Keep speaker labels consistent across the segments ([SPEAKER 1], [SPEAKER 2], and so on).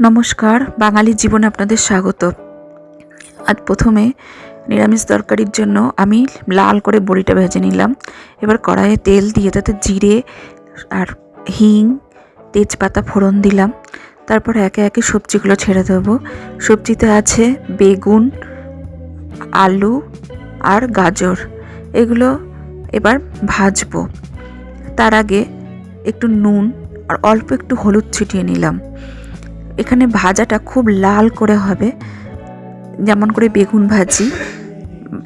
[SPEAKER 1] নমস্কার, বাঙালি জীবনে আপনাদের স্বাগত। আজ প্রথমে নিরামিষ তরকারির জন্য আমি লাল করে বড়িটা ভেজে নিলাম। এবার কড়াইয়ে তেল দিয়ে তাতে জিরে আর হিং, তেজপাতা ফোড়ন দিলাম। তারপর একে একে সবজিগুলো ছেড়ে দেবো। সবজিতে আছে বেগুন, আলু আর গাজর। এগুলো এবার ভাজবো। তার আগে একটু নুন আর অল্প একটু হলুদ ছিটিয়ে নিলাম। এখানে ভাজাটা খুব লাল করে হবে। যেমন করে বেগুন ভাজি,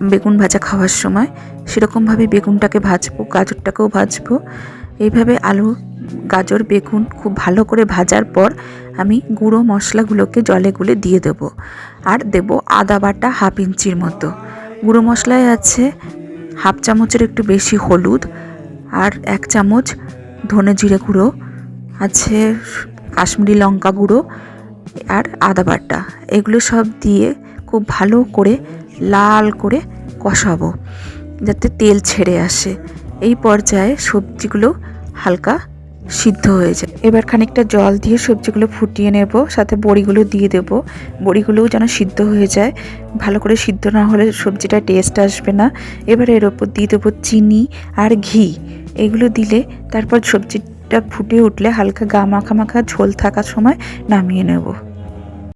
[SPEAKER 1] বেগুন ভাজা খাওয়ার সময় সেরকমভাবে বেগুনটাকে ভাজবো, গাজরটাকেও ভাজবো। এইভাবে আলু, গাজর, বেগুন খুব ভালো করে ভাজার পর আমি গুঁড়ো মশলাগুলোকে জলে গুলে দিয়ে দেব। আর দেব আদা বাটা হাফ ইঞ্চির মতো। গুঁড়ো মশলায় আছে হাফ চামচের একটু বেশি হলুদ আর এক চামচ ধনে জিরে গুঁড়ো। আছে কাশ্মীরি লঙ্কা গুঁড়ো আর আদা বাটা। এগুলো সব দিয়ে খুব ভালো করে লাল করে কষাবো, যাতে তেল ছেড়ে আসে। এই পর্যায়ে সবজিগুলো হালকা সিদ্ধ হয়ে যায়। এবার খানিকটা জল দিয়ে সবজিগুলো ফুটিয়ে নেব, সাথে বড়িগুলো দিয়ে দেব। বড়িগুলোও যেন সিদ্ধ হয়ে যায়। ভালো করে সিদ্ধ না হলে সবজিটা টেস্ট আসবে না। এবার এর ওপর দিয়ে দেবো চিনি আর ঘি। এগুলো দিলে তারপর সবজিটা ফুটে উঠলে হালকা গা মাখা মাখা ঝোল থাকার সময় নামিয়ে নেব।